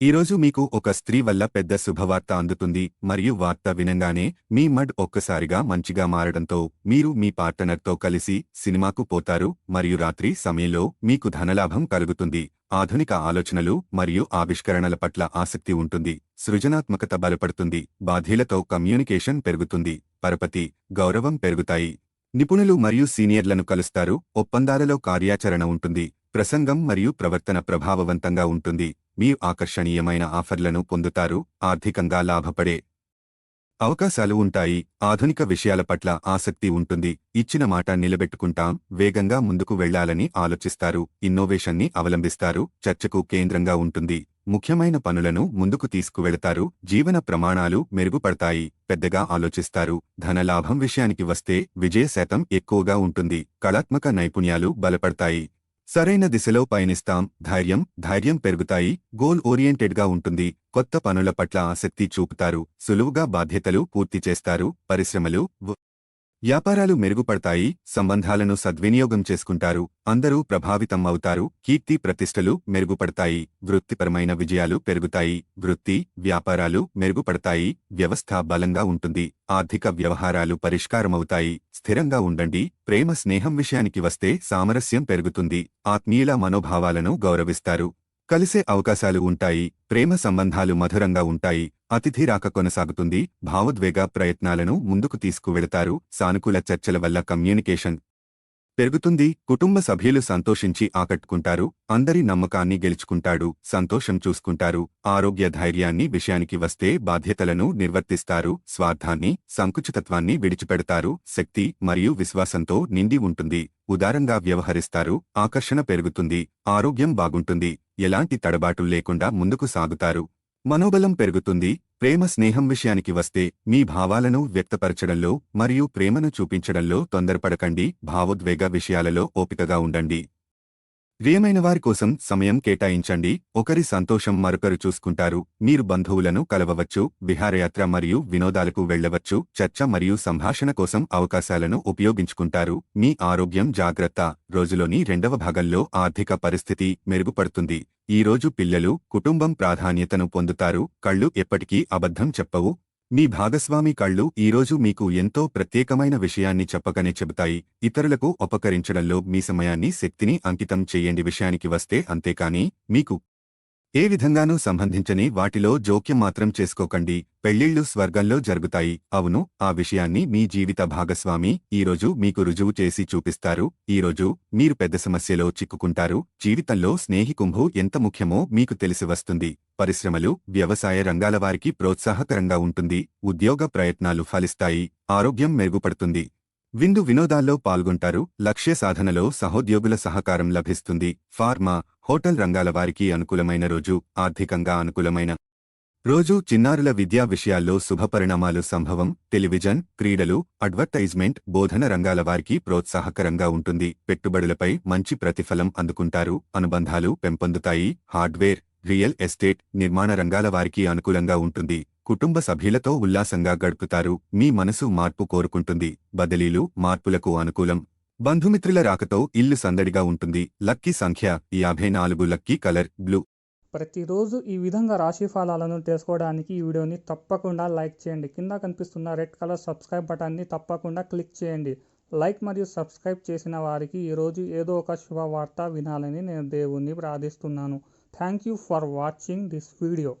ఈరోజు మీకు ఒక స్త్రీ వల్ల పెద్ద శుభవార్త అందుతుంది మరియు వార్త వినంగానే మీ మడ్ ఒక్కసారిగా మంచిగా మారడంతో మీరు మీ పార్టనర్తో కలిసి సినిమాకు పోతారు మరియు రాత్రి సమయంలో మీకు ధనలాభం కలుగుతుంది. ఆధునిక ఆలోచనలు మరియు ఆవిష్కరణల పట్ల ఆసక్తి ఉంటుంది. సృజనాత్మకత బలపడుతుంది. బాధ్యులతో కమ్యూనికేషన్ పెరుగుతుంది. పరపతి గౌరవం పెరుగుతాయి. నిపుణులు మరియు సీనియర్లను కలుస్తారు. ఒప్పందాలలో కార్యాచరణ ఉంటుంది. ప్రసంగం మరియు ప్రవర్తన ప్రభావవంతంగా ఉంటుంది. మీరు ఆకర్షణీయమైన ఆఫర్లను పొందుతారు ఆర్థికంగా లాభపడే అవకాశాలు ఉంటాయి. ఆధునిక విషయాల పట్ల ఆసక్తి ఉంటుంది. ఇచ్చిన మాట నిలబెట్టుకుంటాం వేగంగా ముందుకు వెళ్ళాలని ఆలోచిస్తారు ఇన్నోవేషన్ని అవలంబిస్తారు చర్చకు కేంద్రంగా ఉంటుంది. ముఖ్యమైన పనులను ముందుకు తీసుకువెళతారు జీవన ప్రమాణాలు మెరుగుపడతాయి పెద్దగా ఆలోచిస్తారు. ధనలాభం విషయానికి వస్తే విజయ శాతం ఎక్కువగా ఉంటుంది. కళాత్మక నైపుణ్యాలు బలపడతాయి. సరైన దిశలో పయనిస్తాం. ధైర్యం ధైర్యం పెరుగుతాయి. గోల్ ఓరియంటెడ్గా ఉంటుంది. కొత్త పనుల పట్ల ఆసక్తి చూపుతారు. సులువుగా బాధ్యతలు పూర్తి చేస్తారు. పరిశ్రమలు వ్యాపారాలు మెరుగుపడతాయి సంబంధాలను సద్వినియోగం చేసుకుంటారు అందరూ ప్రభావితం అవుతారు కీర్తి ప్రతిష్టలు మెరుగుపడతాయి వృత్తిపరమైన విజయాలు పెరుగుతాయి వృత్తి వ్యాపారాలు మెరుగుపడతాయి వ్యవస్థ బలంగా ఉంటుంది ఆర్థిక వ్యవహారాలు పరిష్కారమవుతాయి స్థిరంగా ఉండండి ప్రేమ స్నేహం విషయానికి వస్తే సామరస్యం పెరుగుతుంది ఆత్మీయుల మనోభావాలను గౌరవిస్తారు. కలిసే అవకాశాలు ఉంటాయి ప్రేమ సంబంధాలు మధురంగా ఉంటాయి అతిథి రాక కొనసాగుతుంది భావోద్వేగ ప్రయత్నాలను ముందుకు తీసుకువెళతారు సానుకూల చర్చల వల్ల కమ్యూనికేషన్ పెరుగుతుంది. కుటుంబ సభ్యులు సంతోషించి ఆకట్టుకుంటారు. అందరి నమ్మకాన్ని గెలుచుకుంటాడు. సంతోషం చూసుకుంటారు. ఆరోగ్య ధైర్యాన్ని విషయానికి వస్తే బాధ్యతలను నిర్వర్తిస్తారు. స్వార్థాన్ని సంకుచితత్వాన్ని విడిచిపెడతారు. శక్తి మరియు విశ్వాసంతో నిండి ఉంటుంది. ఉదారంగా వ్యవహరిస్తారు. ఆకర్షణ పెరుగుతుంది. ఆరోగ్యం బాగుంటుంది. ఎలాంటి తడబాటు లేకుండా ముందుకు సాగుతారు. మనోబలం పెరుగుతుంది. ప్రేమ స్నేహం విషయానికి వస్తే మీ భావాలను వ్యక్తపరచడంలో మరియు ప్రేమను చూపించడంలో తొందరపడకండి భావోద్వేగ విషయాలలో ఓపికగా ఉండండి. ప్రియమైన వారి కోసం సమయం కేటాయించండి. ఒకరి సంతోషం మరొకరు చూసుకుంటారు. మీరు బంధువులను కలవవచ్చు విహారయాత్ర మరియు వినోదాలకు వెళ్ళవచ్చు చర్చ మరియు సంభాషణ కోసం అవకాశాలను ఉపయోగించుకుంటారు. మీ ఆరోగ్యం జాగ్రత్త. రోజులోని రెండవ భాగంలో ఆర్థిక పరిస్థితి మెరుగుపడుతుంది. ఈరోజు పిల్లలు కుటుంబం ప్రాధాన్యతను పొందుతారు. కళ్ళు ఎప్పటికీ అబద్ధం చెప్పవు. మీ భాగస్వామి కళ్ళు ఈరోజు మీకు ఎంతో ప్రత్యేకమైన విషయాన్ని చెప్పకనే చెబుతాయి. ఇతరులకు ఉపకరించడంలో మీ సమయాన్ని శక్తిని అంకితం చేయండి. విషయానికి వస్తే అంతేకాని మీకు ఏ విధంగానూ సంబంధించని వాటిలో జోక్యం మాత్రం చేసుకోకండి. పెళ్ళిళ్ళు స్వర్గంలో జరుగుతాయి. అవును ఆ విషయాన్ని మీ జీవిత భాగస్వామి ఈరోజు మీకు రుజువు చేసి చూపిస్తారు. ఈరోజు మీరు పెద్ద సమస్యలో చిక్కుకుంటారు. జీవితంలో స్నేహికుంభు ఎంత ముఖ్యమో మీకు తెలిసి వస్తుంది. పరిశ్రమలు వ్యవసాయ రంగాల వారికి ప్రోత్సాహకరంగా ఉంటుంది. ఉద్యోగ ప్రయత్నాలు ఫలిస్తాయి. ఆరోగ్యం మెరుగుపడుతుంది. విందు వినోదాల్లో పాల్గొంటారు లక్ష్య సాధనలో సహోద్యోగుల సహకారం లభిస్తుంది. ఫార్మా హోటల్ రంగాల వారికి అనుకూలమైన రోజు ఆర్థికంగా అనుకూలమైన రోజు. చిన్నారుల విద్యా విషయాల్లో శుభపరిణామాలు సంభవం. టెలివిజన్ క్రీడలు అడ్వర్టైజ్మెంట్ బోధన రంగాల వారికి ప్రోత్సాహకరంగా ఉంటుంది. పెట్టుబడులపై మంచి ప్రతిఫలం అందుకుంటారు. అనుబంధాలు పెంపొందుతాయి. హార్డ్వేర్ రియల్ ఎస్టేట్ నిర్మాణ రంగాల వారికి అనుకూలంగా ఉంటుంది. కుటుంబ సభ్యులతో ఉల్లాసంగా గడుపుతారు. మీ మనసు మార్పు కోరుకుంటుంది. బదిలీలు మార్పులకు అనుకూలం. బంధుమిత్రుల రాకతో ఇల్లు సందడిగా ఉంటుంది. లక్కీ సంఖ్య యాభై నాలుగు లక్కీ కలర్ బ్లూ. ప్రతిరోజు ఈ విధంగా రాశి ఫలాలను తెలుసుకోవడానికి ఈ వీడియోని తప్పకుండా లైక్ చేయండి. కింద కనిపిస్తున్న రెడ్ కలర్ సబ్స్క్రైబ్ బటన్ని తప్పకుండా క్లిక్ చేయండి. లైక్ మరియు సబ్స్క్రైబ్ చేసిన వారికి ఈరోజు ఏదో ఒక శుభవార్త వినాలని నేను దేవుణ్ణి ప్రార్థిస్తున్నాను. Thank you for watching this video.